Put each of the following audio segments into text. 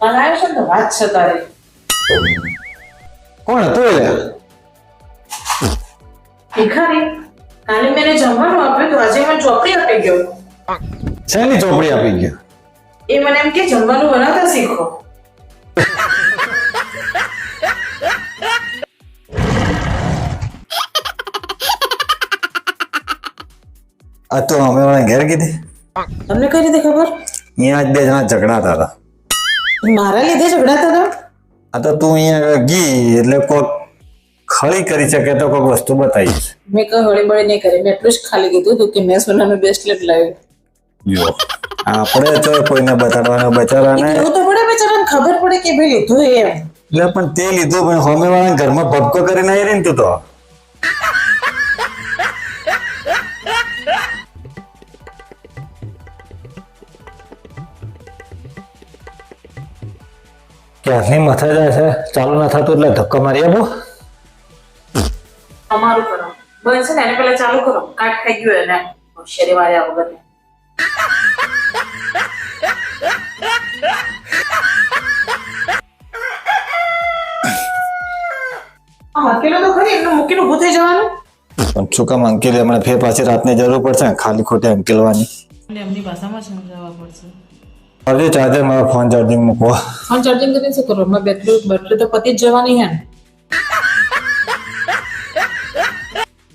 વાત છે તારી. કોણ હતું ભિખારી કાલે મેં જમવાનું આપ્યું તો. આજે મને ચોપડી આપી ગયો. શેની ચોપડી આપી ગયો? એ મને એમ કે જમવાનું બનાવતા શીખો. આ તો અમે ઘેર કીધી. તમને કઈ રીતે ખબર? અહીંયા જ બે જણા ઝઘડાતા હતા મારા લીધે ઝઘડાતા હતા? આ તો તું અહીંયા ગી એટલે કોઈક ખળી કરી શકે તો કોઈક વસ્તુ બતાવીશ. મેં કઈ હળી બળી નહીં કરી મેં એટલું જ ખાલી કીધું હતું કે મેં સોનાનું બ્રેસલેટ લાવ્યું. જો. આપણે તો કોઈને બતાડવાના બચારાને એવું તો પડે બચારાને ખબર પડે કે ભાઈ લીધું એમ. એટલે પણ તે લીધું પણ હોમે વાળા ઘરમાં ભપકો કરીને આવી રહી ને તું તો. ક્યાંથી મથા જાય છે ચાલુ ના થતું એટલે ધક્કો મારી આપો. અમારું કરો. બનશે ને એને પેલા ચાલુ કરો. કાટ ખાઈ ગયો એને. હોશિયારી માર્યા વગર. હકેલો તો ખરી? એમનું મૂકીને ઊભું થઈ જવાનું? પણ શું કામ અંકેલી હમણાં ફેર પાછી રાતની જરૂર પડશે ખાલી ખોટી અંકેલવાની. એમની ભાષામાં સમજાવવા પડશે. અરે ચાર્જર મારો ફોન ચાર્જિંગ મૂકવો. ફોન ચાર્જિંગ કરીને શું કરો મેં બેટરી બેટરી તો પતી જ જવાની હે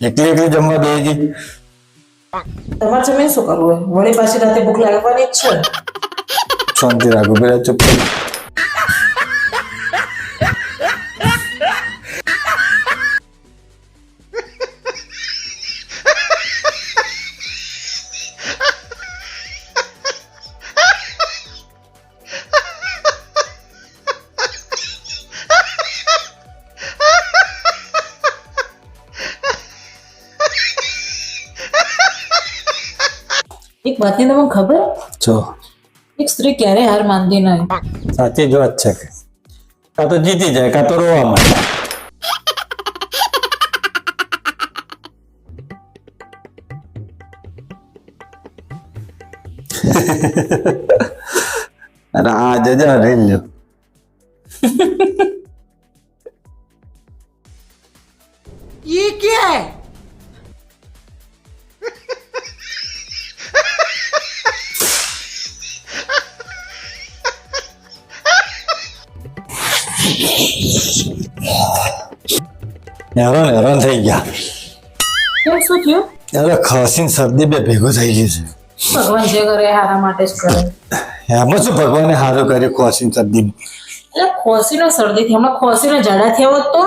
એકલી એકલી જમવા દેજી તમારે જમીન શું કરવું વળી પાછી રાતે ભૂખ લાગવાની જ છે. શાંતિ રાખો પેલા ચૂપ એક વાતની તમને ખબર જો એક સ્ત્રી ક્યારેય હાર માનતી નહીં સાચી જ વાત છે કે કાં તો જીતી જાય કાં તો રોવા માંડે અરે આ જજા રહી લ્યો ये क्या है હેરાન હેરાન થઈ ગયા. કેમ શું થયું? અરે ખસીને શરદી બે ભેગું થઈ ગયું છે. ભગવાન જે કરે હારા માટે જ કરે. એમાં શું ભગવાને સારું કર્યો ખસીને શરદી એટલે ખોસીનો શરદી થી હમણાં ખોસીનો ઝાડા થયો તો?